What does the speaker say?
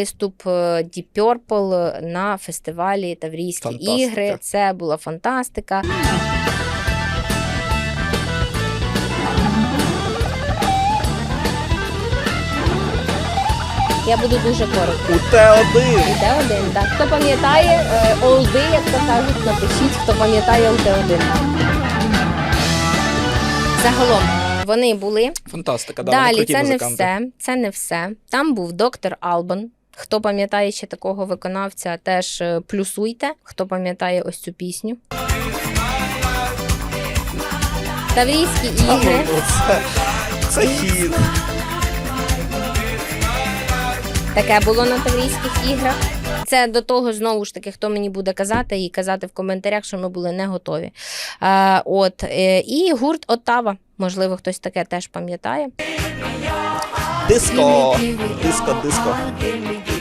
виступ е, Deep Purple на фестивалі Таврійські Фантастика. ігри. Це була фантастика. Я буду дуже коротко. У Т1. Іде один, так. Хто пам'ятає е, олди, як то кажуть, напишіть, хто пам'ятає ЛТ1. Загалом вони були. Фантастика, да, Далі це не музиканти. все. Це не все. Там був доктор Албан. Хто пам'ятає ще такого виконавця, теж е, плюсуйте. Хто пам'ятає ось цю пісню. Таврійські ігри. Оце, це хід. Таке було на таврійських іграх. Це до того знову ж таки, хто мені буде казати і казати в коментарях, що ми були не готові. А, от е, і гурт Оттава. Можливо, хтось таке теж пам'ятає. disco, disco, disco.